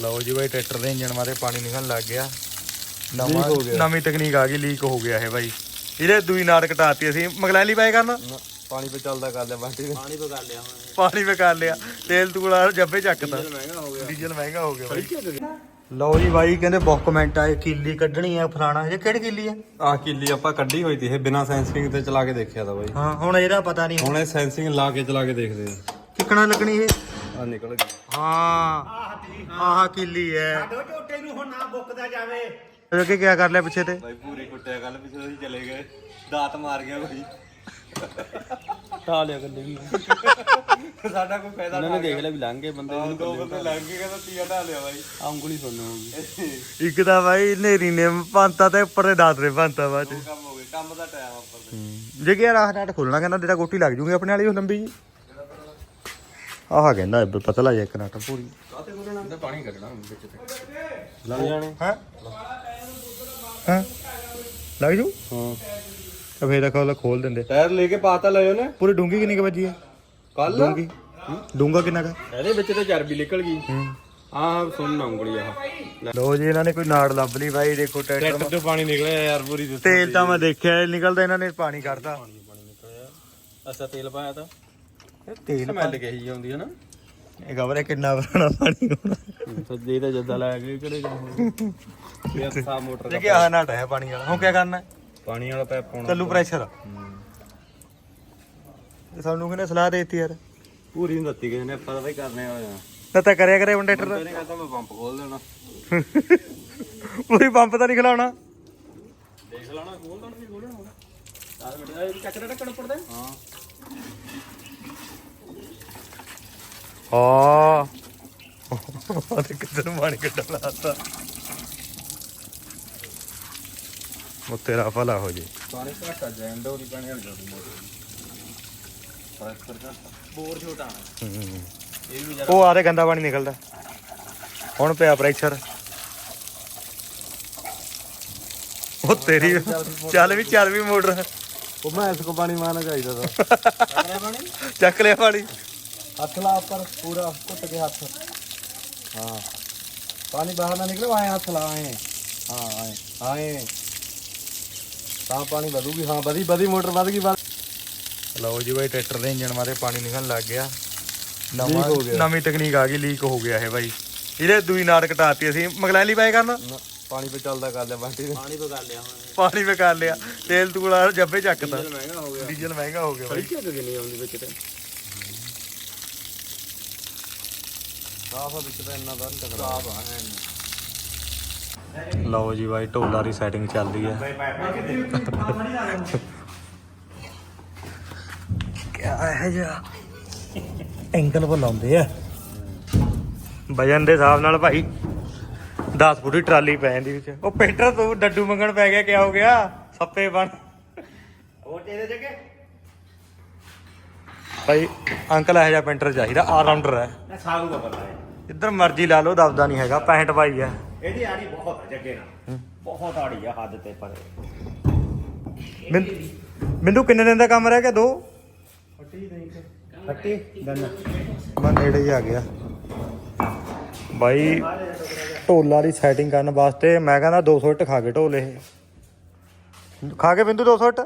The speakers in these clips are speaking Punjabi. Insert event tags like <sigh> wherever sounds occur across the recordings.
ਲਓ ਜੀ ਬਾਈ ਟਰੈਕਟਰ ਦੇ ਇੰਜਨ ਮਾਰੇ ਪਾਣੀ ਨਿਕਲਣ ਲੱਗ ਗਿਆ। ਨਵਾਂ ਹੋ ਗਿਆ। ਨਵੀਂ ਤਕਨੀਕ ਆ ਗਈ ਲੀਕ ਹੋ ਗਿਆ ਇਹ ਬਾਈ। ਇਹਦੇ ਦੂਈ ਨਾੜ ਕਟਾਤੀ ਅਸੀਂ। ਮਗਲੈਲੀ ਪਾਏ ਕਰਨ? ਨਾ, ਪਾਣੀ ਪੇ ਚੱਲਦਾ ਕਰ ਲਿਆ ਬਾਟੀ ਨੇ ਪਾਣੀ ਪਕਾ ਲਿਆ ਹੁਣ। ਪਾਣੀ ਵੇ ਕਰ ਲਿਆ। ਤੇਲ ਤੂਲਾ ਜੱਬੇ ਚੱਕਤਾ ਮਹਿੰਗਾ ਹੋ ਗਿਆ। ਡੀਜ਼ਲ ਮਹਿੰਗਾ ਹੋ ਗਿਆ ਬਾਈ। ਲਓ ਜੀ ਬਾਈ ਕਹਿੰਦੇ ਬਹੁਤ ਕਮੈਂਟ ਆਏ ਕਿੱਲੀ ਕੱਢਣੀ ਆ ਫਲਾਣਾ। ਇਹ ਕਿਹੜੀ ਕਿੱਲੀ ਆ? ਆਹ ਕਿੱਲੀ ਆਪਾਂ ਕੱਢੀ ਹੋਈ ਤੀ ਇਹ ਬਿਨਾ ਸੈਂਸਿੰਗ ਤੇ ਚਲਾ ਕੇ ਦੇਖਿਆ ਤਾਂ ਬਾਈ। ਹਾਂ ਹੁਣ ਇਹਦਾ ਪਤਾ ਨਹੀਂ। ਹੁਣ ਇਹ ਸੈਂਸਿੰਗ ਲਾ ਕੇ ਚਲਾ ਕੇ ਦੇਖਦੇ ਆ। ਕਿੱਕਣਾ ਲੱਗਣੀ ਇਹ? ਆ ਨਿਕਲ ਗਈ। ਹਾਂ। ਆਹ ਕਿੱਲੀ ਹੈ ਦੋ ਝੋਟੇ ਨੂੰ ਹੁਣ ਨਾ ਬੁੱਕਦਾ ਜਾਵੇ। ਇਹ ਕੀ ਕਿਆ ਕਰ ਲਿਆ ਪਿੱਛੇ ਤੇ? ਬਾਈ ਪੂਰੀ ਕੁੱਟਿਆ ਕੱਲ ਪਿਛਲੇ ਅਸੀਂ ਚਲੇ ਗਏ। ਦਾਤ ਮਾਰ ਗਿਆ ਬਾਈ। ਟਾ ਲਿਆ ਗੱਲੇ ਵੀ। ਸਾਡਾ ਕੋਈ ਫਾਇਦਾ ਉਹਨਾਂ ਨੇ ਦੇਖ ਲਿਆ ਵੀ ਲੰਘ ਗਏ ਬੰਦੇ ਹਾਂ ਦੋ ਬੰਦੇ ਲੰਘ ਗਏ ਕਹਿੰਦਾ ਤੀਆ ਢਾ ਲਿਆ ਬਾਈ। ਆ ਉਂਗਲੀ ਸੁਣਨ ਹੋਊਗੀ। ਇੱਕ ਤਾਂ ਬਾਈ ਨੇਰੀ ਨੇ ਪੰਤਾ ਤੇ ਉੱਪਰ ਦੇ ਦਾਤ ਨੇ ਪੰਤਾ ਬਾਅਦ ਚ। ਦੋ ਕੰਮ ਹੋ ਗਏ ਕੰਮ ਦਾ ਟਾਈਮ ਉੱਪਰ ਤੇ ਜੇ ਕਿ ਯਾਰ ਆਹ ਨਾਟ ਖੋਲਣਾ ਕਹਿੰਦਾ ਤੇਰਾ ਗੋਟੀ ਲੱਗ ਜੂਗੀ ਆਪਣੇ ਵਾਲੀ ਉਹ ਲੰਬੀ ਜੀ ਆਹ ਕਹਿੰਦਾ ਇਹ ਪਤਲਾ ਜਿਹਾ ਇੱਕ ਨਾਟ ਪੂਰੀ। ਇਹਦਾ ਪਾਣੀ ਕੱਢਣਾ ਵਿੱਚ ਤੇ। ਲੱਗ ਜਾਣੇ। ਹਾਂ? ਹਾਂ? ਲੱਗ ਜੂ? ਹਾਂ। ਤਾਂ ਫੇਰ ਖੋਲ ਖੋਲ ਦਿੰਦੇ। ਟਾਇਰ ਲੈ ਕੇ ਪਾਤਾ ਲਿਓ ਨੇ ਪੂਰੀ ਡੂੰਗੀ ਕਿੰਨੀ ਕੁ ਵੱਜੀ ਹੈ ਕੱਲ ਡੂੰਗੀ ਡੂੰਗਾ ਕਿੰਨਾ ਕਾ? ਇਹਦੇ ਵਿੱਚ ਤੇ ਚਰਬੀ ਨਿਕਲ ਗਈ। ਹੂੰ। ਆਹ ਸੁਣਨ ਉਂਗਲੀ ਆਹ। ਲੋ। ਜੀ ਇਹਨਾਂ ਨੇ ਕੋਈ ਨਾੜ ਲੱਭ ਲਈ ਬਾਈ ਦੇਖੋ ਟਰੈਕਟਰ ਤੋਂ ਪਾਣੀ ਨਿਕਲਿਆ ਯਾਰ ਪੂਰੀ ਤੇਲ ਤਾਂ ਮੈਂ ਦੇਖਿਆ ਇਹ ਨਿਕਲਦਾ ਇਹਨਾਂ ਨੇ ਪਾਣੀ ਕੱਢਦਾ। ਅਸਾ ਤੇਲ ਪਾਇਆ ਤਾਂ? ਤੇਲ ਸਮੈਲ ਕਹੀ ਜਾਂਦੀ ਹੈ ਨਾ। ਇਹ ਖਬਰ ਹੈ ਕਿੰਨਾ ਪੁਰਾਣਾ ਪਾਣੀ ਹੋਣਾ। ਸੱਜੇ ਤਾਂ ਜੱਦਾ ਲਾਇਆ ਗਏ ਕਿਹੜੇ ਕੰਮ ਇਹ ਸਾ ਮੋਟਰ ਜੇ ਕਿ ਆਹ ਨਾਟ ਹੈ ਪਾਣੀ ਵਾਲਾ। ਹੁਣ ਕੀ ਕਰਨਾ? ਪਾਣੀ ਵਾਲਾ ਪੈਪ ਪਾਉਣਾ ਚੱਲੂ ਪ੍ਰੈਸ਼ਰ ਸਾਨੂੰ ਕਿਹਨੇ ਸਲਾਹ ਦੇ ਦਿੱਤੀ ਯਾਰ? ਪੂਰੀ ਨਹੀਂ ਦਿੱਤੀ ਕਿਸੇ ਨੇ ਪਤਾ ਹੀ ਕਰਨੇ ਆ। ਤਾਂ ਤਾਂ ਕਰਿਆ ਕਰੇ ਹੁਣ ਟਰੈਕਟਰ ਤੇਰੇ ਕਹਿੰਦਾ ਮੈਂ ਪੰਪ ਖੋਲ ਦੇਣਾ। ਪੂਰੀ ਪੰਪ ਤਾਂ ਨਹੀਂ ਖਿਲਾਉਣਾ। ਦੇਖ ਲੈਣਾ ਖੋਲ ਦੇਣਾ ਵੀ ਖੋਲਣਾ ਹੋਣਾ 10 ਮਿੰਟ ਦਾ ਚੱਕਰ ਢੱਕਣ ਉੱਪਰ ਦੇ। ਹਾਂ। ਤੇ <laughs> ਕਿੱਧਰ ਪਾਣੀ ਕੱਢਣ ਲਾਤਾ। ਉਹ ਤੇਰਾ ਭਲਾ ਹੋ ਜੇ। ਪਾਣੀ ਘੱਟ ਆ ਜਾਂਦਾ ਉਹਦੀ ਪਾਣੀ ਹਲ ਜਾਂਦੀ ਘੱਟ। ਬੋਰ ਛੋਟਾ ਇਹ ਵੀ ਉਹ ਆਰੇ ਗੰਦਾ ਪਾਣੀ ਨਿਕਲਦਾ। ਹੁਣ ਪਿਆ ਪ੍ਰੈਸ਼ਰ ਉਹ ਤੇਰੀ ਚੱਲ ਵੀ ਚੱਲ ਵੀ ਮੋਟਰ। ਉਹ ਮੈਂ ਇਸ ਕੋ ਪਾਣੀ ਮਾਰਨਾ ਚਾਹੀਦਾ ਤਾਂ। <laughs> ਚੱਕ ਲਿਆ ਪਾਣੀ। ਹੱਥ ਲਾ ਉੱਪਰ ਪੂਰਾ ਘੁੱਟ ਕੇ ਹੱਥ। ਹਾਂ। ਪਾਣੀ ਬਾਹਰ ਨਾ ਨਿਕਲੇ ਆਏ ਹੱਥ ਲਾ ਆਏ। ਹਾਂ ਆਏ ਆਏ। ਤਾਂ ਪਾਣੀ ਵਧੂਗੀ ਹਾਂ ਵਧੀ ਵਧੀ ਮੋਟਰ ਵਧ ਗਈ ਲਓ ਜੀ ਬਾਈ ਟਰੈਕਟਰ ਦੇ ਇੰਜਨ ਮਾਰੇ ਪਾਣੀ ਨਿਕਲਣ ਲੱਗ ਗਿਆ। ਨਵਾਂ। ਨਵੀਂ ਤਕਨੀਕ ਆ ਗਈ ਲੀਕ ਹੋ ਗਿਆ ਇਹ ਬਾਈ। ਇਹਦੇ ਦੂਈ ਨਾੜ ਕਟਾਤੀ ਅਸੀਂ। ਮਗਲੈਲੀ ਪਾਏ ਕਰਨ? ਪਾਣੀ ਪੇ ਚੱਲਦਾ ਕਰ ਲਿਆ ਬਾਟੀ ਨੇ ਪਾਣੀ ਪਕਾ ਲਿਆ ਹੁਣ। ਪਾਣੀ ਵੇ ਕਰ ਲਿਆ। ਤੇਲ ਤੂਲਾ ਜੱਬੇ ਚੱਕਤਾ। ਡੀਜ਼ਲ ਮਹਿੰਗਾ ਹੋ ਗਿਆ। ਡੀਜ਼ਲ ਮਹਿੰਗਾ ਹੋ ਗਿਆ ਬਾਈ। ਫੜੀ ਕਿਉਂ ਨਹੀਂ ਆਉਂਦੀ ਵਿੱਚ ਤੇ? ਸਾਫ਼ ਆ ਵਿੱਚ ਤਾਂ ਇੰਨਾ ਦਾ ਨਹੀਂ ਟਕਰਾ ਆਪ ਆ ਹੈ ਲਓ ਜੀ ਬਾਈ ਢੋਲਾ ਦੀ ਸੈਟਿੰਗ ਚੱਲਦੀ ਹੈ। ਕਿਆ ਹੈ ਜਾ ਐਂਗਲ ਬੁਲਾਉਂਦੇ ਆ। ਵਜਨ ਦੇ ਹਿਸਾਬ ਨਾਲ ਭਾਈ 10 ਫੁੱਟ ਦੀ ਟਰਾਲੀ ਪੈ ਜਾਂਦੀ ਵਿੱਚ। ਉਹ ਪੇਂਟਰ ਤੂੰ ਡੱਡੂ ਮੰਗਣ ਪੈ ਗਿਆ ਕਿਆ ਹੋ ਗਿਆ? ਸੱਪੇ ਬਣ। ਉਹ ਤੇਰੇ ਜਗੇ? ਭਾਈ ਅੰਕਲ ਇਹੋ ਜਿਹਾ ਪੇਂਟਰ ਚਾਹੀਦਾ ਆਲ ਰਾਉਂਡਰ ਹੈ ਸਾਗੂ ਦਾ ਪਤਾ ਹੈ। ਜਿੱਧਰ ਮਰਜ਼ੀ ਲਾ ਲਓ ਦਬਦਾ ਨਹੀਂ ਹੈਗਾ 65 ਭਾਈ ਹੈ ਇਹਦੀ ਆੜੀ ਬਹੁਤ ਹੈ ਜੱਗੇ ਨਾਲ। ਬਹੁਤ ਆੜੀ ਆ ਹੱਦ ਤੇ ਪਰ। ਮਿੰ- ਮਿੰਦੂ ਕਿੰਨੇ ਦਿਨ ਦਾ ਕੰਮ ਰਹਿ ਗਿਆ? ਦੋ? ਫੱਟੀ ਦੰਨ ਮੈਂ ਨੇੜੇ ਹੀ ਆ ਗਿਆ। ਬਾਈ ਢੋਲਾ ਦੀ ਸੈਟਿੰਗ ਕਰਨ ਵਾਸਤੇ ਮੈਂ ਕਹਿੰਦਾ 200 ਇੱਟ ਖਾ ਕੇ ਢੋਲ ਇਹ। ਖਾ ਕੇ ਬਿੰਦੂ 200 ਇੱਟ?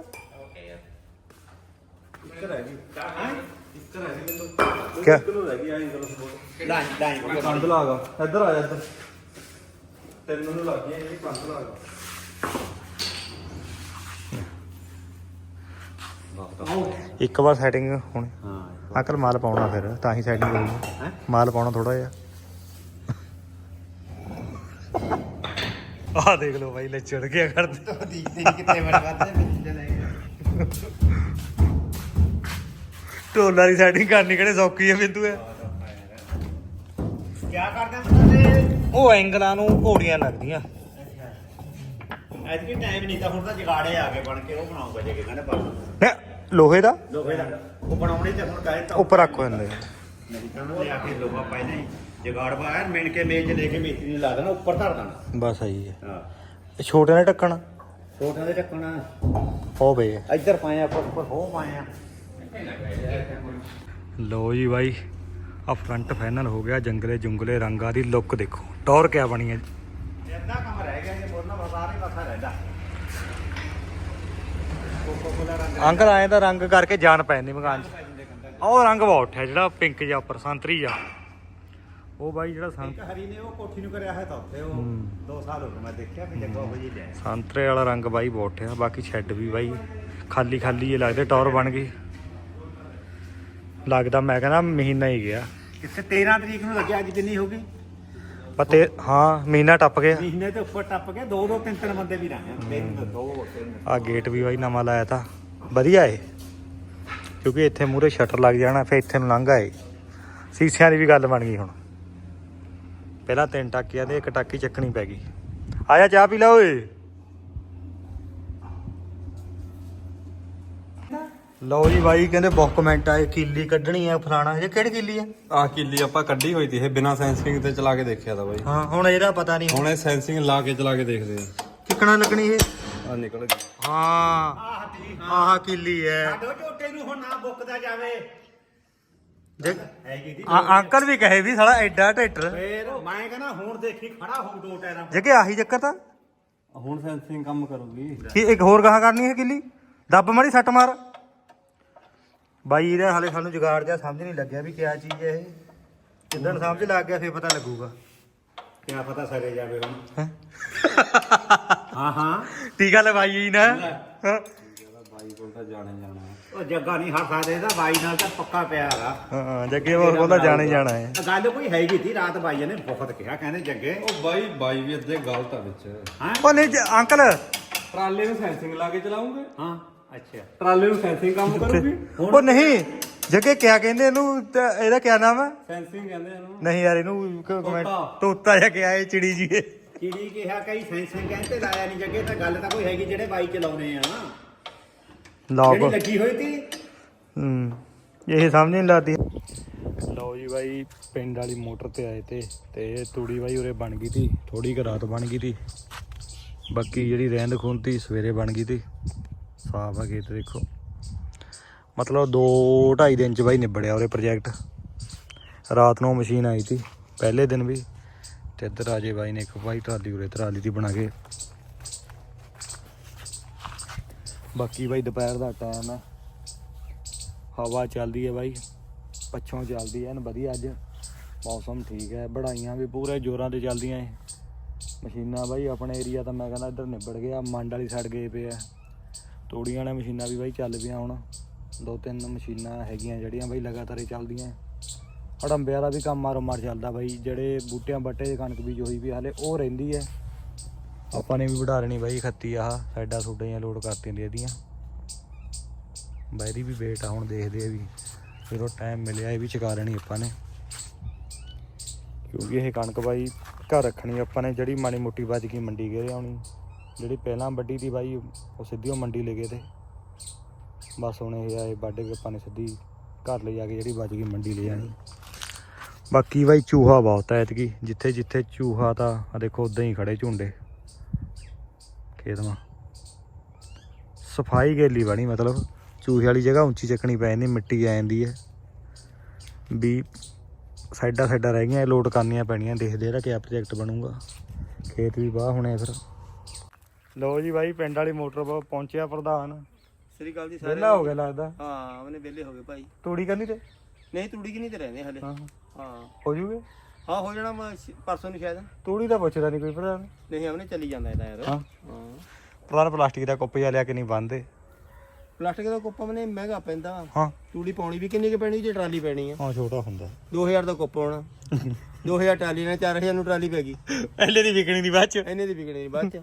ਕਿਆ? ਲਾਈਨ ਲਾਈਨ ਪੰਦ ਲਾਗਾ ਇੱਧਰ ਆ ਜਾ ਇੱਧਰ। ਤੈਨੂੰ ਨੂੰ ਲੱਗ ਗਿਆ ਇਹ ਪੰਦ ਲਾਗਾ ਇੱਕ ਵਾਰ ਸੈਟਿੰਗ ਹੁਣ। ਹਾਂ ਅੰਕਲ ਮਾਲ ਪਾਉਣਾ ਫਿਰ ਤਾਂ ਹੀ ਸੈਟਿੰਗ ਹੋਊਗੀ। ਹੈਂ? ਮਾਲ ਪਾਉਣਾ ਥੋੜਾ ਜਿਹਾ। ਆਹ ਦੇਖ ਲਓ ਬਾਈ ਲੈ ਚੜ ਗਿਆ ਕਰਦੇ ਦੀ ਦੀ ਕਿਤੇ ਵੱਧਦੇ ਵਿੱਚ ਚਲੇ ਢੋਲਾ ਦੀ ਸੈਟਿੰਗ ਕਰਨੀ ਕਿਹੜੇ ਸੌਖੀ ਹੈ ਬਿੰਦੂ ਹੈ ਕੀ ਕਰਦੇ ਮਤਲਬ ਉਹ ਐਂਗਲਾਂ ਨੂੰ ਘੋੜੀਆਂ ਲੱਗਦੀਆਂ। ਐਤਕੀ ਟਾਈਮ ਨਹੀਂ ਤਾਂ ਹੁਣ ਤਾਂ ਜਗਾੜੇ ਆ ਗਏ ਬਣ ਕੇ ਉਹ ਬਣਾਉਂਗਾ ਜਗੇ ਕਹਿੰਦੇ ਨਾ ਲੋਹੇ ਦਾ? ਲੋਹੇ ਦਾ। ਉਹ ਬਣਾਉਣੀ ਤੇ ਹੁਣ ਕਹੇ ਤਾਂ ਉੱਪਰ ਰੱਖ ਜਾਂਦੇ ਨਹੀਂ ਤਾਂ ਉਹਨੂੰ ਲਿਆ ਕੇ ਲੋਹਾ ਪਹਿਲਾਂ ਹੀ ਜਗਾੜ ਬਾਹਰ ਮਿਣ ਕੇ ਮੇਜ ਲੈ ਕੇ ਮੇਤਰੀ ਲਾ ਦੇਣਾ ਉੱਪਰ ਧਰ ਦੇਣਾ। ਬਸ ਸਹੀ ਹੈ। ਹਾਂ। ਇਹ ਛੋਟੇ ਨੇ ਢੱਕਣ। ਛੋਟਾ ਦੇ ਢੱਕਣਾ। ਉਹ ਪਏ ਆ। ਇੱਧਰ ਪਾਇਆ ਉੱਪਰ ਉੱਪਰ ਹੋ ਲੋ ਜੀ ਬਾਈ। ਆ ਫਰੰਟ ਫਾਈਨਲ ਹੋ ਗਿਆ ਜੰਗਲੇ ਜੁੰਗਲੇ ਰੰਗਾਂ ਦੀ ਲੁੱਕ ਦੇਖੋ। ਟੌਰ ਕਿਆ ਬਣੀ ਹੈ? ਇੰਨਾ ਕੰਮ ਰਹਿ ਗਿਆ ਜੇ ਮੋਰਨਾ ਬਾਜ਼ਾਰ ਹੀ ਪਾਸਾ ਰਹਿੰਦਾ। ਅੰਕਲ ਆਏ ਤਾਂ ਰੰਗ ਕਰਕੇ ਜਾਨ ਪੈ ਜਾਂਦੀ ਮਕਾਨ 'ਚ। ਆਹ ਉਹ ਰੰਗ ਬਹੁਤ ਉੱਠਿਆ ਜਿਹੜਾ ਪਿੰਕ ਜਿਹਾ ਉੱਪਰ ਸੰਤਰੀ ਜਿਹਾ। ਉਹ ਬਾਈ ਜਿਹੜਾ ਸੰਤ ਹਰੀ ਨੇ ਉਹ ਕੋਠੀ ਨੂੰ ਕਰਿਆ ਹੈ ਤਾਂ ਉੱਥੇ ਉਹ 2 ਸਾਲ ਹੋ ਗਏ ਮੈਂ ਦੇਖਿਆ ਕਿ ਜੱਗਾ ਉਹ ਜੀ ਲਿਆ ਸੰਤਰੇ ਵਾਲਾ ਰੰਗ ਬਾਈ ਬਹੁਤ ਉੱਠਿਆ ਬਾਕੀ ਸ਼ੈੱਡ ਵੀ ਬਾਈ ਖਾਲੀ ਖਾਲੀ ਇਹ ਲੱਗਦੇ ਟੌਰ ਬਣ ਗਈ ਲੱਗਦਾ ਮੈਂ ਕਹਿੰਦਾ ਮਹੀਨਾ ਹੀ ਗਿਆ। ਕਿੱਥੇ 13 ਤਰੀਕ ਨੂੰ ਲੱਗਿਆ ਅੱਜ ਕਿੰਨੀ ਹੋ ਗਈ? ਪਤੇ ਹਾਂ ਮਹੀਨਾ ਟੱਪ ਗਿਆ। ਮਹੀਨੇ ਤੇ ਉੱਪਰ ਟੱਪ ਕੇ ਦੋ ਦੋ ਤਿੰਨ ਤਿੰਨ ਬੰਦੇ ਵੀ ਰਹੇ ਤਿੰਨ ਦੋ ਤਿੰਨ ਆ ਗੇਟ ਵੀ ਬਾਈ ਨਵਾਂ ਲਾਇਆ ਤਾਂ। ਵਧੀਆ ਏ। ਕਿਉਂਕਿ ਇੱਥੇ ਮੂਰੇ ਸ਼ਟਰ ਲੱਗ ਜਾਣਾ ਫਿਰ ਇੱਥੇ ਨੂੰ ਲੰਘ ਆਏ। ਸੀਸਿਆਂ ਦੀ ਵੀ ਗੱਲ ਬਣ ਗਈ ਹੁਣ। ਪਹਿਲਾਂ ਤਿੰਨ ਟਾਕੀਆਂ ਦੇ ਇੱਕ ਟਾਕੀ ਚੱਕਣੀ ਪੈ ਗਈ। ਆਜਾ ਚਾਹ ਪੀ ਲਾ ਓਏ। ਲਓ ਜੀ ਬਾਈ ਕਹਿੰਦੇ ਬਹੁਤ ਕਮੈਂਟ ਆਏ ਕਿੱਲੀ ਕੱਢਣੀ ਆ ਫਲਾਣਾ ਇਹ ਕਿਹੜੀ ਕਿੱਲੀ ਆ? ਆ ਕਿੱਲੀ ਆਪਾਂ ਕੱਢੀ ਹੋਈ ਤੀ ਇਹ ਬਿਨਾ ਸੈਂਸਿੰਗ ਤੇ ਚਲਾ ਕੇ ਦੇਖਿਆ ਤਾਂ ਬਾਈ। ਹਾਂ ਹੁਣ ਇਹਦਾ ਪਤਾ ਨਹੀਂ। ਹੁਣ ਇਹ ਸੈਂਸਿੰਗ ਲਾ ਕੇ ਚਲਾ ਕੇ ਦੇਖਦੇ ਆ। ਕਿੱਕਣਾ ਲੱਗਣੀ ਇਹ? ਆ ਨਿਕਲ ਗਈ। ਹਾਂ ਆਹ ਜੀ ਆਹ ਕਿੱਲੀ ਹੈ ਸਾਡੋ ਝੋਟੇ ਨੂੰ ਹੁਣ ਨਾ ਬੁੱਕਦਾ ਜਾਵੇ। ਦੇਖ ਹੈਗੀ ਦੀ ਆ ਅੰਕਲ ਵੀ ਕਹੇ ਵੀ ਸਾਲਾ ਐਡਾ ਟਰੈਕਟਰ ਫੇਰ ਮੈਂ ਕਹਿੰਦਾ ਹੁਣ ਦੇਖੀ ਖੜਾ ਹੋ ਦੋ ਟਾਇਰਾਂ ਜਗੇ ਆਹੀ ਚੱਕਰ ਤਾਂ? ਹੁਣ ਸੈਂਸਿੰਗ ਕੰਮ ਕਰੂਗੀ। ਕੀ ਇੱਕ ਹੋਰ ਗਾਹ ਕਰਨੀ ਹੈ ਕਿੱਲੀ? ਦੱਬ ਮਾਰੀ ਸੱਟ ਮਾਰ। ਬਾਈ ਇਹਦਾ ਹਾਲੇ ਸਾਨੂੰ ਜੁਗਾੜ ਜਿਹਾ ਸਮਝ ਨਹੀਂ ਲੱਗਿਆ ਵੀ ਕਿਆ ਚੀਜ਼ ਹੈ ਇਹ। ਜਿੱਦਣ ਸਮਝ ਲੱਗ ਗਿਆ ਫੇਰ ਪਤਾ ਲੱਗੂਗਾ। ਕਿਆ ਪਤਾ ਸਰੇ ਜਾਵੇ ਹੁਣ। ਹੈਂ? ਹਾਂ ਹਾਂ। ਟੀਕਾ ਲਵਾਈ ਹੀ ਨਾ ਹਾਂ। ਬਾਈ ਕੋਲ ਤਾਂ ਜਾਣੇ ਜਾਣਾ ਉਹ ਜੱਗਾ ਨਹੀਂ ਹਰ ਸਕਦੇ ਇਹਦਾ ਬਾਈ ਨਾਲ ਤਾਂ ਪੱਕਾ ਪਿਆਰ ਆ। ਹਾਂ ਜੱਗੇ ਹੋਰ ਕੋਲ ਤਾਂ ਜਾਣਾ ਜਾਣਾ ਹੈ। ਗੱਲ ਕੋਈ ਹੈਗੀ ਸੀ ਰਾਤ ਬਾਈਆਂ ਨੇ ਬਹੁਤ ਕਿਹਾ ਕਹਿੰਦੇ ਜੱਗੇ। ਉਹ ਬਾਈ ਬਾਈ ਵੀ ਅੱਧੇ ਗਲਤ ਆ ਵਿੱਚ। ਹਾਂ? ਉਹ ਨਹੀਂ ਜ- ਅੰਕਲ। ਟਰਾਲੇ ਨੂੰ ਸੈਂਸਿੰਗ ਲਾ ਕੇ ਚਲਾਉਂਗੇ? ਹਾਂ। ਅੱਛਾ। ਟਰਾਲੇ ਨੂੰ ਸੈਂਸਿੰਗ ਕੰਮ ਕਰੂਗੀ? ਉਹ ਨਹੀਂ ਜੱਗੇ ਕਿਆ ਕਹਿੰਦੇ ਇਹਨੂੰ? ਤੇ ਇਹਦਾ ਕਿਆ ਨਾਮ ਹੈ ਸੈਂਸਿੰਗ ਕਹਿੰਦੇ ਇਹਨੂੰ। ਨਹੀਂ ਯਾਰ ਇਹਨੂੰ ਕਮੈਂਟ ਤੋਤਾ। ਜਿਹਾ ਕਿਹਾ ਇਹ ਚਿੜੀ ਜੀ ਇਹ। ਚਿੜੀ ਕਿਹਾ ਕਈ ਸੈਂਸੈਂ ਕਹਿੰਦੇ ਲਾਇਆ ਨਹੀਂ ਜੱਗੇ ਤਾਂ ਗੱਲ ਤਾਂ ਕੋਈ ਹੈਗੀ ਜਿਹੜੇ ਬਾਈ ਚਲਾਉਨੇ ਆ ਲੌਕ ਜਿਹੜੀ ਲੱਗੀ ਹੋਈ ਸੀ ਹੂੰ ਇਹ ਸਮਝ ਨਹੀਂ ਲੱਗਦੀ ਲਓ ਜੀ ਬਾਈ ਪਿੰਡ ਵਾਲੀ ਮੋਟਰ ਤੇ ਆਏ ਤੇ ਤੇ ਇਹ ਤੂੜੀ ਬਾਈ ਉਰੇ ਬਣ ਗਈ ਤੀ ਥੋੜੀ ਕੁ ਰਾਤ ਬਣ ਗਈ ਤੀ। ਬਾਕੀ ਜਿਹੜੀ ਰਹਿੰਦ ਖੂੰਦ ਤੀ ਸਵੇਰੇ ਬਣ ਗਈ ਤੀ। ਸਾਫ਼ ਆ ਖੇਤ ਦੇਖੋ। ਮਤਲਬ 2 2.5 ਦਿਨ ਚ ਬਾਈ ਨਿਬੜਿਆ ਉਰੇ ਪ੍ਰੋਜੈਕਟ ਰਾਤ ਨੂੰ ਮਸ਼ੀਨ ਆਈ ਸੀ, ਪਹਿਲੇ ਦਿਨ ਵੀ। ਤੇ ਇੱਧਰ ਆਜੇ ਬਾਈ ਨੇ ਇੱਕ ਬਾਈ ਟਰਾਲੀ ਉਰੇ ਟਰਾਲੀ ਦੀ ਬਣਾ ਕੇ। ਬਾਕੀ ਬਾਈ ਦੁਪਹਿਰ ਦਾ ਟਾਈਮ ਹੈ ਹਵਾ ਚੱਲਦੀ ਹੈ ਬਾਈ, ਪੱਛੋਂ ਚੱਲਦੀ ਐਨ ਵਧੀਆ ਅੱਜ। ਮੌਸਮ ਠੀਕ ਹੈ ਬੜਾਈਆਂ ਵੀ ਪੂਰੇ ਜ਼ੋਰਾਂ ਤੇ ਚੱਲਦੀਆਂ ਏ ਮਸ਼ੀਨਾਂ ਬਾਈ ਆਪਣੇ ਏਰੀਆ ਤਾਂ ਮੈਂ ਕਹਿੰਦਾ ਇੱਧਰ ਨਿਬੜ ਗਿਆ, ਮੰਡ ਵਾਲੀ ਸਾਈਡ ਗਏ ਪਏ ਆ। ਤੋੜੀਆਂ ਵਾਲੀਆਂ ਮਸ਼ੀਨਾਂ ਵੀ ਬਾਈ ਚੱਲ ਪਈਆਂ ਹੁਣ। ਦੋ ਤਿੰਨ ਮਸ਼ੀਨਾਂ ਹੈਗੀਆਂ ਜਿਹੜੀਆਂ ਬਾਈ ਲਗਾਤਾਰ ਹੀ ਚੱਲਦੀਆਂ। ਅੜੰਬਿਆਂ ਦਾ ਵੀ ਕੰਮ ਮਾਰੋ ਮਾਰ ਚੱਲਦਾ ਬਾਈ। ਜਿਹੜੇ ਬੂਟਿਆਂ ਬੱਟੇ ਦੇ ਕਣਕ ਬੀਜ ਹੋਈ ਵੀ ਹਾਲੇ ਉਹ ਰਹਿੰਦੀ ਹੈ। ਆਪਾਂ ਨੇ ਵੀ ਵਢਾ ਲੈਣੀ ਬਾਈ ਖੱਤੀ ਆਹ ਸਾਡਾ ਸੂਡਾਂ ਲੋਡ ਕਰਤੀਆਂ ਦੀ ਇਹਦੀਆਂ। ਬਾਇਰੀ ਵੀ ਵੇਟ ਆ, ਹੁਣ ਦੇਖਦੇ ਆ ਵੀ ਫਿਰ ਉਹ ਟਾਈਮ ਮਿਲਿਆ ਇਹ ਵੀ ਚਕਾ ਲੈਣੀ ਆਪਾਂ ਨੇ। ਕਿਉਂਕਿ ਇਹ ਕਣਕ ਬਾਈ ਘਰ ਰੱਖਣੀ ਆਪਾਂ ਨੇ, ਜਿਹੜੀ ਮਾੜੀ ਮੋਟੀ ਵੱਜ ਗਈ, ਮੰਡੀ ਗਏ ਆਉਣੀ। ਜਿਹੜੀ ਪਹਿਲਾਂ ਵੱਡੀ ਦੀ ਬਾਈ, ਉਹ ਸਿੱਧੀ ਉਹ ਮੰਡੀ ਲੈ ਗਏ ਤੇ। ਬਸ ਹੁਣ ਇਹ ਆਏ ਵੱਢ ਕੇ ਆਪਾਂ ਨੇ ਸਿੱਧੀ ਘਰ ਲੈ ਜਾ ਕੇ ਜਿਹੜੀ ਵੱਜ ਗਈ ਮੰਡੀ ਲੈ ਜਾਣੀ ਬਾਕੀ ਬਾਈ ਚੂਹਾ ਬਹੁਤ ਹੈ ਐਤਕੀ, ਜਿੱਥੇ ਜਿੱਥੇ ਚੂਹਾ ਤਾਂ ਆ ਦੇਖੋ ਉਦਾਂ ਹੀ ਖੜੇ ਝੁੰਡੇ। ਖੇਤ। ਸਫ਼ਾਈ ਗੇਲੀ ਬਣੀ, ਮਤਲਬ ਚੂਹੇ ਵਾਲੀ ਜਗ੍ਹਾ ਉੱਚੀ ਚੱਕਣੀ ਪੈ ਜਾਂਦੀ, ਮਿੱਟੀ ਆ ਜਾਂਦੀ ਹੈ। ਵੀ ਸਾਈਡਾਂ ਸਾਈਡਾਂ ਰਹਿ ਗਈਆਂ, ਇਹ ਲੋਡ ਕਰਨੀਆਂ ਪੈਣੀਆਂ, ਦੇਖਦੇ ਇਹਦਾ ਕਿਆ ਪ੍ਰੋਜੈਕਟ ਬਣੂਗਾ। ਖੇਤ ਵੀ ਬਾਹ ਹੋਣੇ ਫਿਰ। ਲਓ ਜੀ ਬਾਈ ਪਿੰਡ ਵਾਲੀ ਮੋਟਰ ਪਾ ਪਹੁੰਚਿਆ ਪ੍ਰਧਾਨ। ਸ੍ਰੀ ਅਕਾਲ ਜੀ ਵਿਹਲਾ ਹੋ ਗਿਆ ਲੱਗਦਾ। ਹਾਂ ਉਹਨੇ ਵਿਹਲੇ ਹੋ ਗਏ ਭਾਈ। ਤੂੜੀ ਕਰਨੀ ਤੇ? ਨਹੀਂ ਤੂੜੀ ਕਿ ਨਹੀਂ ਤੇ ਰਹਿੰਦੇ ਹਲੇ। ਹਾਂ। ਹਾਂ। ਹੋ ਜੂਗੇ? ਹਾਂ ਹੋ ਜਾਣਾ ਮੈਂ ਸ਼- ਪਰਸੋਂ ਨੂੰ ਸ਼ਾਇਦ। ਤੂੜੀ ਦਾ ਪੁੱਛਦਾ ਨਹੀਂ ਕੋਈ ਪ੍ਰਧਾਨ। ਨਹੀਂ ਉਹਨੇ ਚੱਲੀ ਜਾਂਦਾ ਇਹਦਾ ਯਾਰ। ਹਾਂ। ਹਾਂ। ਪ੍ਰਧਾਨ ਪਲਾਸਟਿਕ ਦਾ ਕੁੱਪ ਜਿਹਾ ਲਿਆ ਕੇ ਨਹੀਂ ਬੰਨਦੇ। ਪਲਾਸਟਿਕ ਦਾ ਕੁੱਪ ਮਨੇ ਮਹਿੰਗਾ ਪੈਂਦਾ। ਹਾਂ। ਤੂੜੀ ਪਾਉਣੀ ਵੀ ਕਿੰਨੀ ਕੁ ਪੈਣੀ ਜੇ ਟਰਾਲੀ ਪੈਣੀ ਆ? ਹਾਂ ਛੋਟਾ ਹੁੰਦਾ। 2000 ਦਾ ਕੁੱਪ ਆਉਣਾ। <laughs> 2000 ਟਰਾਲੀ ਨਾਲ 4000 ਨੂੰ ਟਰਾਲੀ ਪੈ ਗਈ। ਪਹਿਲੇ ਦੀ ਵਿਕਣੀ ਦੀ ਬਾਅਦ ਚ। ਇਹਨੇ ਦੀ ਵਿਕਣੀ ਨਹੀਂ ਬਾਅਦ ਚ।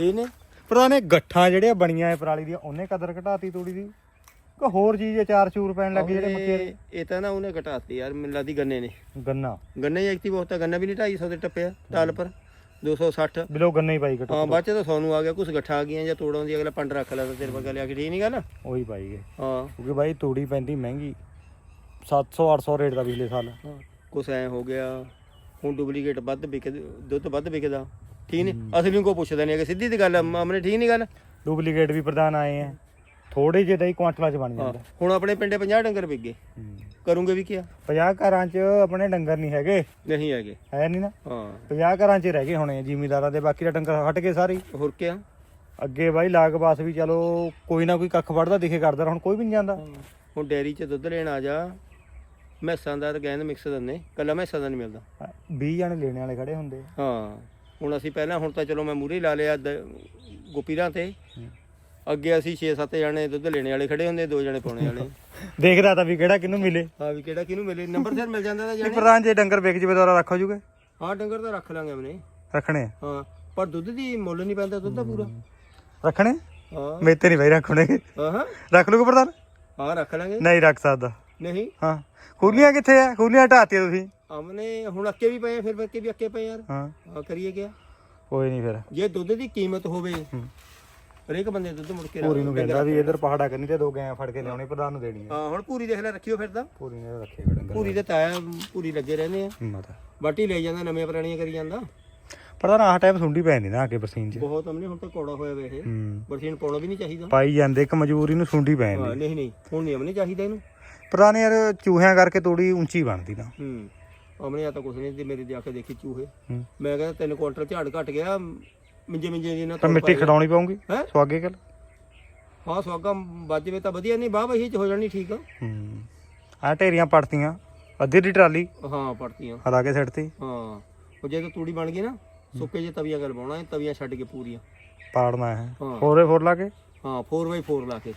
ਠੀਕ ਨੇ? ਪ੍ਰਧਾਨ ਇਹ ਗੱਠਾਂ ਜਿਹੜੀਆਂ ਬਣੀਆਂ ਐ ਪਰਾਲੀ ਦੀਆਂ ਉਹਨੇ ਕਦਰ ਘਟਾਤੀ ਤੂੜੀ ਦੀ। ਕਿ ਹੋਰ ਚੀਜ਼ ਐ ਚਾਰ ਚੂਰ ਪੈਣ ਲੱਗੇ ਜਿਹੜੇ ਮੱਕੇ ਇਹ- ਇਹ ਤਾਂ ਨਾ ਉਹਨੇ ਘਟਾਤੀ ਯਾਰ ਮੈਨੂੰ ਲੱਗਦੀ ਗੰਨੇ ਨੇ। ਗੰਨਾ। ਗੰਨੇ ਐਕਟਿਵ ਬਹੁਤ ਆ ਗੰਨਾ ਵੀ ਨਹੀਂ 250 ਦੇ ਟੱਪਿਆ ਟਾਲ ਪਰ। 260 ਬਿਲੋ ਗੰਨਾ ਹੀ ਪਾਈ ਘਟੋ ਹਾਂ ਬਾਅਦ ਚ ਤਾਂ ਸੋਨੂੰ ਆ ਗਿਆ ਕੁਛ ਗੱਠਾ ਆ ਗਈਆਂ ਜਾਂ ਤੋੜਾਂ ਦੀ ਅਗਲਾ ਪੰਡ ਰੱਖ ਲੈਂਦਾ ਤੇਰੇ ਵਰਗਾ ਲਿਆ ਕੇ ਠੀਕ ਨਹੀਂ ਗੱਲ? ਉਹੀ ਪਾਈ ਗਏ ਹਾਂ। ਕਿਉਂਕਿ ਬਾਈ ਤੂੜੀ ਪੈਂਦੀ ਮਹਿੰਗੀ। 700 800 ਰੇਟ ਦਾ ਪਿਛਲੇ ਸਾਲ। ਹਾਂ, ਕੁਛ ਐ ਹੋ ਗਿਆ ਹੁਣ ਡੁਪਲੀਕੇਟ ਵੱਧ ਵਿਕ ਦੁੱਧ ਵੱਧ ਵਿਕਦਾ। ਠੀਕ ਨਹੀਂ? ਅਸਲੀ ਨੂੰ ਕੋਈ ਪੁੱਛਦਾ ਨਹੀਂ ਹੈਗਾ। ਸਿੱਧੀ ਦੀ ਗੱਲ ਆ, ਮਾਮਲੇ ਠੀਕ ਨਹੀਂ ਗੱਲ? ਡੁਪਲੀਕੇਟ ਵੀ ਪ੍ਰਧਾਨ ਆਏ ਐ ਥੋੜੇ ਜਿਹੇ ਦਾ ਹੀ ਕੁਆਂਟਲਾਂ ਚ ਬਣ ਹਾਂ। ਜਾਂਦਾ। ਹੁਣ ਆਪਣੇ ਪਿੰਡੇ 50 ਡੰਗਰ ਵਿਕ। ਗਏ ਕਰੂੰਗੇ ਵੀ ਕਿਆ 50 ਘਰਾਂ ਚ ਆਪਣੇ ਡੰਗਰ ਨਹੀਂ ਹੈਗੇ। ਨਹੀਂ ਹੈਗੇ। ਹੈ ਨਹੀਂ ਨਾ? ਹਾਂ। 50 ਘਰਾਂ ਚ ਰਹਿ ਗਏ ਹੋਣੇ ਜ਼ਿਮੀਦਾਰਾਂ ਦੇ। ਬਾਕੀ ਦਾ ਡੰਗਰ ਹਟ ਗਏ ਸਾਰੇ ਹੀ। ਹੋਰ ਕਿਆ? ਅੱਗੇ ਬਾਈ ਲਾਗ ਬਾਸ ਵੀ ਚਲੋ ਕੋਈ ਨਾ ਕੋਈ ਕੱਖ ਵੜਦਾ ਦਿਖੇ ਕਰਦਾ ਹੁਣ ਕੋਈ ਵੀ ਨਹੀਂ ਜਾਂਦਾ। ਹੁਣ ਡੈਰੀ 'ਚ ਦੁੱਧ ਲੈਣ ਆ ਜਾ। ਮੈਸਾਂ ਦਾ ਤਾਂ ਗੈਂਦ ਮਿਕਸ ਦਿੰਦੇ। ਕੱਲਾ ਮੈਸਾਂ ਦਾ ਨਹੀਂ ਮਿਲਦਾ। 20 ਜਣੇ ਲੈਣੇ ਵਾਲੇ ਖੜੇ ਹੁੰਦੇ ਆ। ਹਾਂ। ਹੁਣ ਅਸੀਂ ਪਹਿਲਾਂ ਹੁਣ ਤਾਂ ਚਲੋ ਮੈਂ ਮੂਰੇ ਲਾ ਲਿਆ ਗੋਪੀਰਾਂ ਤੇ। ਅੱਗੇ ਅਸੀਂ 6-7 ਜਣੇ ਦੁੱਧ ਲੈਣੇ ਵਾਲੇ ਖੜੇ ਹੁੰਦੇ ਦੋ ਜਣੇ ਪਾਉਣੇ ਵਾਲੇ। <laughs> ਦੇਖਦਾ ਤਾਂ ਵੀ ਕਿਹੜਾ ਕਿਹਨੂੰ ਮਿਲੇ। ਹਾਂ ਵੀ ਕਿਹੜਾ ਕਿਹਨੂੰ ਮਿਲੇ ਨੰਬਰ ਸਿਰ ਮਿਲ ਜਾਂਦਾ ਤਾਂ ਪ੍ਰਧਾਨ ਜੇ ਡੰਗਰ ਵਿਕ ਜਵੇ ਦੁਆਰਾ ਰੱਖੋ ਜੂਗੇ। ਹਾਂ ਡੰਗਰ ਤਾਂ ਰੱਖ ਲਾਂਗੇ ਆਪਣੇ। ਰੱਖਣੇ। ਹਾਂ ਪਰ ਦੁੱਧ ਦੀ ਮੁੱਲ ਨਹੀਂ ਪੈਂਦਾ ਦੁੱਧ ਦਾ ਪੂਰਾ। ਰੱਖਣੇ ਹਾਂ। ਮੇਤੇ ਨਹੀਂ ਬਾਈ ਰੱਖਣੇ। ਹਾਂ ਰੱਖ ਲੂਗੇ ਪ੍ਰਧਾਨ? ਹਾਂ ਰੱਖ ਲਾਂਗੇ। ਨਹੀਂ ਰੱਖ ਸਕਦਾ। ਨਹੀਂ। ਹਾਂ। ਕਿੱਥੇ ਆ? ਖੁਰਲੀਆਂ ਢਾਤੀਆਂ ਤੁਸੀਂ। ਆਮਨੇ ਹੁਣ ਅੱਕੇ ਵੀ ਪਏ ਆ, ਫਿਰ ਅੱਕੇ ਵੀ ਅੱਕੇ ਪਏ ਯਾਰ। ਹਾਂ। ਹਾਂ ਕਰੀਏ ਕਿਆ? ਕੋਈ ਨਹੀਂ ਫਿਰ। ਜੇ ਦੁੱਧ ਦੀ ਕੀਮਤ ਹੋਵੇ ਹਰੇਕ ਬੰਦੇ ਦੁੱਧ ਮੁੜ ਕੇ ਪੂਰੀ ਨੂੰ ਕਹਿੰਦਾ ਵੀ ਇਧਰ ਪਹਾੜਾ ਕਰਨੀ ਤੇ ਦੋ ਗੈਂ ਫੜ ਕੇ ਲਿਆਉਣੇ ਪ੍ਰਧਾਨ ਨੂੰ ਦੇਣੀ ਆ। ਹਾਂ ਹੁਣ ਪੂਰੀ ਦੇਖ ਲੈ ਰੱਖਿਓ ਫਿਰਦਾ ਪੂਰੀ ਨੇ ਰੱਖੇਗਾ ਡੰਗਰ। ਪੂਰੀ ਦੇ ਤਾਇਆ ਪੂਰੀ ਲੱਗੇ ਰਹਿੰਦੇ ਆ। ਹਿੰਮਤ ਬਾਟੀ ਲੈ ਜਾਂਦਾ ਨਵੀਆਂ ਪੁਰਾਣੀਆਂ ਕਰੀ ਜਾਂਦਾ। ਪ੍ਰਧਾਨ ਆਹ ਟਾਈਮ ਸੁੰਡੀ ਪੈ ਜਾਂਦੀ ਨਾ ਅੱਗੇ ਬਰਸੀਨ ਚ। ਬਹੁਤ ਅਮਨੇ ਹੁਣ ਤਾਂ ਕੌੜਾ ਹੋਇਆ ਵੇ ਇਹ। ਹੂੰ। ਬਰਸੀਨ ਪਾਉਣਾ ਵੀ ਨਹੀਂ ਚਾਹੀਦਾ। ਪਾਈ ਜਾਂਦੇ ਇੱਕ ਮਜਬੂਰੀ ਨੂੰ ਸੁੰਡੀ ਪੈ ਜਾਂਦੀ। ਹਾਂ ਨਹੀਂ ਨਹੀਂ ਹੁਣ ਨਹੀਂ ਅਮਨੇ ਚਾਹੀਦਾ ਇਹਨੂੰ। ਪ੍ਰਧਾਨ ਯਾਰ ਚੂਹਿਆਂ ਕਰਕੇ ਤੋੜੀ ਉੱਚੀ ਬਣਦੀ ਨਾ ਹੂੰ। ਅਮਨੇ ਆ ਤਾਂ ਕੁਛ ਨਹੀਂ ਤੇ ਮੇਰੇ ਦੇ ਆ ਕੇ ਦੇਖੀ ਚੂਹੇ। ਹੂੰ। ਮੈਂ ਕਹਿੰਦਾ ਤਿੰਨ ਕੁਆਂਟਲ ਝਾੜ ਘਟ ਗਿਆ ਮਿੰਜੇ ਮਿੰਜੇ ਜੀ ਨਾ ਤਾਂ ਮਿੱਟੀ ਖਡਾਉਣੀ ਪਊਗੀ ਹੈ? ਸਵਾਗੇ ਕੱਲ ਹਾਂ ਸਵਾਗਾ ਵੱਜਵੇ ਤਾਂ ਵਧੀਆ ਨਹੀਂ ਬਾਹ ਬਹੀ ਚ ਹੋ ਜਾਣੀ ਠੀਕ। ਆ ਹੂੰ। ਆ ਢੇਰੀਆਂ ਪੜਤੀਆਂ ਅੱਧੀ ਦੀ ਟਰਾਲੀ ਹਾਂ ਪੜਤੀਆਂ। ਹਲਾ ਕੇ ਸਿੱਟਤੀ। ਹਾਂ। ਉਹ ਜੇ ਤਾਂ ਤੂੜੀ ਬਣ ਗਈ ਨਾ ਸੁੱਕੇ ਜੇ ਤਵੀਆਂ ਗੱਲ ਪਾਉਣਾ ਇਹ ਤਵੀਆਂ ਛੱਡ ਕੇ ਪੂਰੀਆਂ। ਪਾੜਨਾ ਹੈ। ਹਾਂ। ਫੋਰੇ ਫੋਰ ਲਾ ਕੇ? ਹਾਂ 4x4 ਲਾ ਕੇ।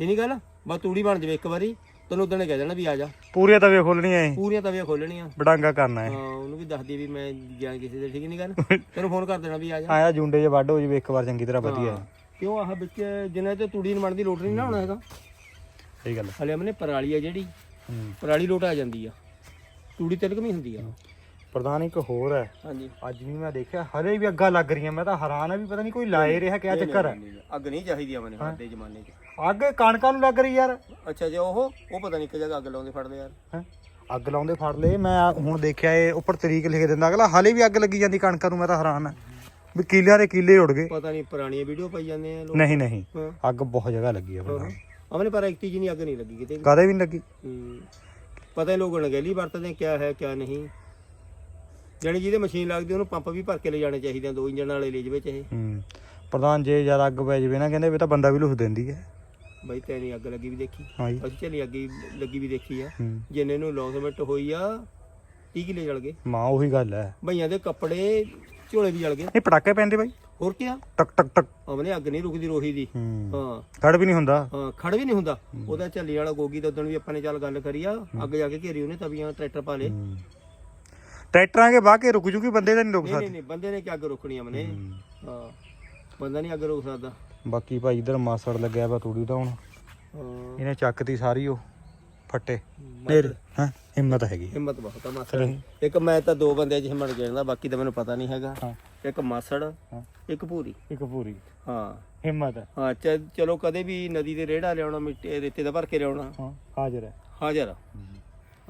ਇਹ ਨਹੀਂ ਗੱਲ? ਬਸ ਤੂੜੀ ਬਣ ਜਾਵੇ ਇੱਕ ਵਾਰੀ ਤੈਨੂੰ ਉਦੋਂ ਕਹਿ ਦੇਣਾ ਵੀ ਆ ਜਾ। ਪੂਰੀਆਂ ਤਵੇ ਖੋਲਣੀਆਂ ਐ ਪੂਰੀਆਂ ਤਵੀਆਂ ਖੋਲਣੀਆਂ। ਬਡਾਂਗਾ ਕਰਨਾ ਹੈ ਹਾਂ ਉਹਨੂੰ ਵੀ ਦੱਸਦੀ ਵੀ ਮੈਂ ਗਿਆ ਕਿਸੇ ਦੇ ਠੀਕ ਨਹੀਂ ਗੱਲ? <laughs> ਤੈਨੂੰ ਫੋਨ ਕਰ ਦੇਣਾ ਵੀ ਆ ਜਾ। ਆਇਆ ਜੁੰਡੇ ਜੇ ਵੱਢ ਹੋ ਜਵੇ ਇੱਕ ਵਾਰ ਚੰਗੀ ਤਰ੍ਹਾਂ ਵਧੀਆ। ਕਿਉਂ ਆਹ ਵਿੱਚ ਜਿੰਨਾ ਤੇ ਤੂੜੀ ਨੂੰ ਬਣਦੀ ਲੋਟ ਨਹੀਂ ਨਾ ਹੋਣਾ ਹੈਗਾ? ਸਹੀ ਗੱਲ ਹਲੇ ਅਮਨੇ ਪਰਾਲੀ ਆ ਜਿਹੜੀ ਪਰਾਲੀ ਲੋਟ ਆ ਜਾਂਦੀ ਆ। ਤੂੜੀ ਤਿਲਕਵੀਂ ਹੁੰਦੀ ਆ। ਪ੍ਰਧਾਨ ਇੱਕ ਹੋਰ ਹੈ ਹਾਂਜੀ। ਅੱਜ ਵੀ ਮੈਂ ਦੇਖਿਆ ਹਰੇ ਵੀ ਅੱਗਾ ਲੱਗ ਰਹੀਆਂ। ਮੈਂ ਤਾਂ ਹੈਰਾਨ ਆ ਵੀ ਪਤਾ ਨਹੀਂ ਕੋਈ ਲਾਏ ਰਿਹਾ ਕਿਆ ਚੱਕਰ ਹੈ ਅੱਗ ਨਹੀਂ ਚਾਹੀਦੀ ਅਮਨੇ ਸਾਡੇ ਜ਼ਮਾਨੇ 'ਚ। ਅੱਗ ਕਣਕਾਂ ਨੂੰ ਲੱਗ ਰਹੀ ਯਾਰ। ਅੱਛਾ ਜੇ ਉਹ ਉਹ ਪਤਾ ਨਹੀਂ ਕਿ ਜਗ੍ਹਾ ਅੱਗ ਲਾਉਂਦੇ ਫੜਦੇ ਯਾਰ। ਹੈਂ? ਅੱਗ ਲਾਉਂਦੇ ਫੜ ਲਏ ਮੈਂ ਹੁਣ ਦੇਖਿਆ ਇਹ ਉੱਪਰ ਤਰੀਕ ਲਿਖ ਦਿੰਦਾ ਅਗਲਾ ਹਾਲੇ ਵੀ ਅੱਗ ਲੱਗੀ ਜਾਂਦੀ ਕਣਕਾਂ ਨੂੰ ਮੈਂ ਤਾਂ ਹੈਰਾਨ ਆ। ਵੀ ਕਿੱਲਿਆਂ ਦੇ ਕਿੱਲੇ ਉੱਡ ਗਏ। ਪਤਾ ਨਹੀਂ ਪੁਰਾਣੀਆਂ ਵੀਡੀਓ ਪਾਈ ਜਾਂਦੇ ਆ ਲੋਕ। ਨਹੀਂ ਨਹੀਂ। ਹਾਂ। ਅੱਗ ਬਹੁਤ ਜਗ੍ਹਾ ਲੱਗੀ ਆ ਪ੍ਰਧਾਨ ਅਮਨੇ ਪਰ ਇੱਕ ਚੀਜ਼ ਨਹੀਂ ਅੱਗ ਨਹੀਂ ਲੱਗੀ ਕਿਤੇ ਵੀ। ਕਦੇ ਵੀ ਨਹੀਂ ਲੱਗੀ? ਹੂੰ। ਪਤਾ ਹੀ ਲੋਕ ਅਣਗਹਿਲੀ ਵਰਤਦੇ ਆ, ਕਿਆ ਹੈ ਕਿਆ ਨਹੀਂ। ਜਾਣੀ ਜਿਹਦੇ ਮਸ਼ੀਨ ਲੱਗਦੀ ਉਹਨੂੰ ਪੰਪ ਵੀ ਭਰ ਕੇ ਲੈ ਜਾਣੇ ਚਾਹੀਦੇ ਆ ਦੋ ਇੰਜਣ ਵਾਲੇ ਲੈ ਜਵੇ ਚਾਹੇ। ਹੂੰ। ਪ੍ਰਧਾਨ ਜੇ ਜ਼ਿਆਦਾ ਅੱਗ ਪੈ ਜਵੇ ਨਾ ਕਹਿੰਦੇ ਵੀ ਤਾਂ ਬੰਦਾ ਵੀ ਲੁੱਸ ਦਿੰਦੀ ਹੈ। ਬਈ ਤੈਨੂੰ ਅੱਗ ਲੱਗੀ ਵੀ ਦੇਖੀ। ਹਾਂ ਜੀ ਅਸੀਂ ਚੱਲੀ ਅੱਗ ਲੱਗੀ ਵੀ ਦੇਖੀ ਆ। ਹੂੰ। ਜਿੰਨੇ ਨੂੰ ਲੌਸਮੈਂਟ ਹੋਈ ਆ 30 ਕਿਲੇ ਜਲ ਗਏ। ਮਾਂ ਉਹੀ ਗੱਲ ਹੈ। ਭਈਆਂ ਦੇ ਕੱਪੜੇ ਝੋਲੇ ਵੀ ਜਲ ਗਏ। ਇਹ ਪਟਾਕੇ ਪੈਂਦੇ ਬਾਈ। ਹੋਰ ਕਿਆ? ਟਕ ਟਕ ਟਕ। ਅਮਨੇ ਅੱਗ ਨਹੀਂ ਰੁਕਦੀ ਰੋਹੀ ਦੀ। ਹੂੰ। ਹਾਂ। ਖੜ ਵੀ ਨਹੀਂ ਹੁੰਦਾ। ਹਾਂ ਖੜ ਵੀ ਨਹੀਂ ਹੁੰਦਾ। ਉਹਦਾ ਝੱਲੀ ਵਾਲਾ ਗੋਗੀ ਦਾ ਉਦੋਂ ਵੀ ਆਪਾਂ ਨੇ ਚੱਲ ਗੱਲ ਕਰੀ ਆ। ਅੱਗ ਜਾ ਕੇ ਘੇਰੀ ਉਹਨੇ ਤਵੀਆਂ ਟਰੈਕਟਰ ਪਾ ਲਏ। ਹੂੰ। ਟਰੈਕਟਰਾਂ ਕੇ ਬਾਹ ਕੇ ਰੁਕ ਜੂਗੀ ਬੰਦੇ ਤਾਂ ਨਹੀਂ ਰੁਕ ਨਹੀਂ ਨਹੀਂ ਸਕਦੇ। ਨਹੀਂ ਬੰਦੇ ਨੇ ਕਿ ਅੱਗ ਰੋਕਣੀ ਆ ਮਨੇ ਹਾਂ। ਬੰਦਾ ਨਹੀਂ ਅੱਗ ਰੋਕ ਸਕਦਾ। ਬਾਕੀ ਭਾਈ ਇਧਰ ਮਾਸੜ ਲੱਗਿਆ ਵਾ ਤੂੜੀ ਹਾਂ। ਇਹਨੇ ਚੱਕਤੀ ਸਾਰੀ ਉਹ ਫੱਟੇ। ਨੇਰ ਹਾਂ ਹਿੰਮਤ ਹੈਗੀ। ਹਿੰਮਤ ਬਹੁਤ ਆ ਮਾਸੜ। ਦੀ। ਇੱਕ ਮੈਂ ਤਾਂ ਦੋ ਬੰਦਿਆਂ 'ਚ ਹਿੰਮਤ ਗਿਣਦਾ ਬਾਕੀ ਤਾਂ ਮੈਨੂੰ ਪਤਾ ਨਹੀਂ ਹੈਗਾ। ਹਾਂ। ਇੱਕ ਮਾਸੜ ਹਾਂ। ਇੱਕ ਭੂਰੀ। ਇੱਕ ਪੂਰੀ ਹਾਂ। ਹਿੰਮਤ। ਹੈ ਹਾਂ ਚ- ਚਲੋ ਕਦੇ ਵੀ ਨਦੀ ਦੇ ਰੇੜਾ ਲਿਆਉਣਾ ਮਿੱਟੀ ਰੇਤੇ ਦਾ ਭਰ ਕੇ ਲਿਆਉਣਾ। ਹਾਂ ਹਾਜ਼ਰ ਹੈ। ਹਾਜ਼ਰ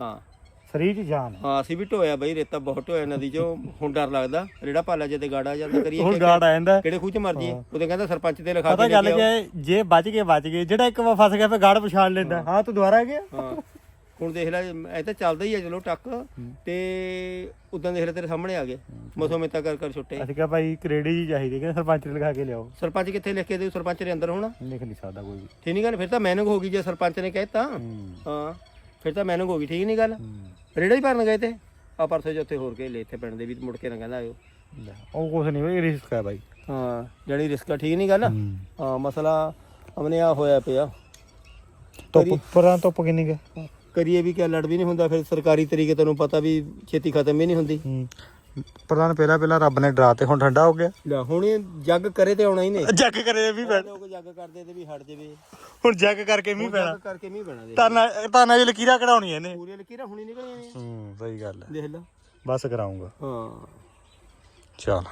ਹਾਂ। ਸਰੀਰ ਚ ਜਾਨ ਹੈ। ਹਾਂ ਅਸੀਂ ਵੀ ਢੋਇਆ ਬਈ ਰੇਤਾ ਬਹੁਤ ਢੋਇਆ ਨਦੀ 'ਚੋਂ। ਹੁਣ ਡਰ ਲੱਗਦਾ ਰੇੜਾ ਪਾਲਾ ਜਦੇ ਗਾੜਾ ਜਾਂਦਾ ਕਰੀਏ ਹੁਣ ਗਾੜ ਆ ਜਾਂਦਾ। ਕਿਹੜੇ ਖੂਹ 'ਚ ਮਰ ਜੀਏ ਉਹਦੇ ਕਹਿੰਦਾ ਸਰਪੰਚ ਤੇ ਲਿਖਾ ਪਤਾ ਗੱਲ ਕੇ ਜੇ ਬਚ ਗਏ ਬਚ ਗਏ। ਜਿਹੜਾ ਇੱਕ ਵਾਰ ਫਸ ਗਿਆ ਫਿਰ ਗਾੜ ਪਛਾਣ ਲੈਂਦਾ। ਹਾਂ। ਤੂੰ ਦੁਬਾਰਾ ਗਿਆ? ਹਾਂ। ਹੁਣ ਦੇਖ ਲੈ ਇਹ ਤਾਂ ਚੱਲਦਾ ਹੀ ਆ ਚਲੋ ਟੱਕ। ਤੇ ਉਦਾਂ ਦੇਖ ਲੈ ਤੇਰੇ ਸਾਹਮਣੇ ਆ ਗਿਆ ਮਸੋ ਮੇਤਾ ਕਰ ਕਰ ਛੁੱਟੇ। ਅਸੀਂ ਕਿਹਾ ਭਾਈ ਕਰੇਡੀ ਜੀ ਚਾਹੀਦੀ ਕਿ ਸਰਪੰਚ ਨੇ ਲਿਖਾ ਕੇ ਲਿਆਓ। ਸਰਪੰਚ ਕਿੱਥੇ ਲਿਖ ਕੇ ਦੇ ਸਰਪੰਚ ਦੇ ਅੰਦਰ ਹੋਣਾ? ਲਿਖ ਨਹੀਂ ਸਕਦਾ ਕੋਈ ਵੀ। ਠੀਕ ਨਹੀਂ ਗੱਲ ਫਿਰ ਤਾਂ ਮੈਨਿੰਗ ਹੋ ਗਈ ਜੇ ਸਰਪੰਚ ਨੇ ਕਹਿਤਾ ਹੂੰ। ਹਾਂ। ਫਿਰ ਤਾਂ ਮੈਨਿੰਗ ਹੋ ਗਈ ਠੀਕ ਨਹੀਂ ਗੱਲ? ਰੇੜਾ ਹੀ ਭਰਨ ਗਏ ਤੇ। ਆ ਪਰਸੋਂ ਜਿੱਥੇ ਹੋਰ ਕੇ ਲੈ ਇੱਥੇ ਪਿੰਡ ਦੇ ਵੀ ਮੁੜ ਕੇ ਨਾ ਕਹਿੰਦਾ ਆਇਓ। ਲੈ, ਉਹ ਕੁਛ ਨਹੀਂ ਬਈ ਰਿਸਕ ਹੈ ਭਾਈ ਹਾਂ ਜਿਹੜੀ ਰਿਸਕ ਠੀਕ ਨਹੀਂ ਗੱਲ? ਹਾਂ। ਮਸਲਾ ਅਮਨੇ ਆ ਹੋਇਆ ਪਿਆ। ਧੁੱਪ ਪਰਾਂ ਧੁੱਪ ਕਿੰਨੀ ਕੁ? ਹੈ? ਕਰੀਏ ਵੀ ਕਿਆ ਲੜ ਵੀ ਨਹੀਂ ਹੁੰਦਾ ਫਿਰ ਸਰਕਾਰੀ ਤਰੀਕੇ ਤੈਨੂੰ ਪਤਾ ਵੀ ਛੇਤੀ ਖਤਮ ਵੀ ਨਹੀਂ ਹੁੰਦੀ। ਹੂੰ। ਪ੍ਰਧਾਨ ਪਹਿਲਾਂ ਪਹਿਲਾਂ ਰੱਬ ਨੇ ਡਰਾ ਤੇ ਹੁਣ ਠੰਡਾ ਹੋ ਗਿਆ। ਲੈ ਹੁਣ ਇਹ ਜੱਗ ਕਰੇ ਤੇ ਆਉਣਾ ਹੀ ਨੇ ਜੱਗ ਕਰੇ ਵੀ ਪੈਣਾ। ਲੋਕ ਜੱਗ ਕਰਦੇ ਤੇ ਵੀ ਹਟ ਜਾਵੇ। ਹੁਣ ਜੱਗ ਕਰਕੇ ਮੀਂਹ ਪੈਣਾ। ਜੱਗ ਕਰਕੇ ਮੀਂਹ ਪੈਣਾ ਦੇ ਤਾਨਾ ਤਾਨਾ ਜੀ ਲਕੀਰਾਂ ਕਢਾਉਣੀਆਂ ਨੇ ਪੂਰੀਆਂ ਲਕੀਰਾਂ ਹੁਣੀ ਨਿਕਲੀਆਂ ਨੇ। ਹੂੰ ਸਹੀ ਗੱਲ ਹੈ ਦੇਖ ਲੈ। ਬਸ ਕਰਾਉਂਗਾ। ਹਾਂ। ਚਲ।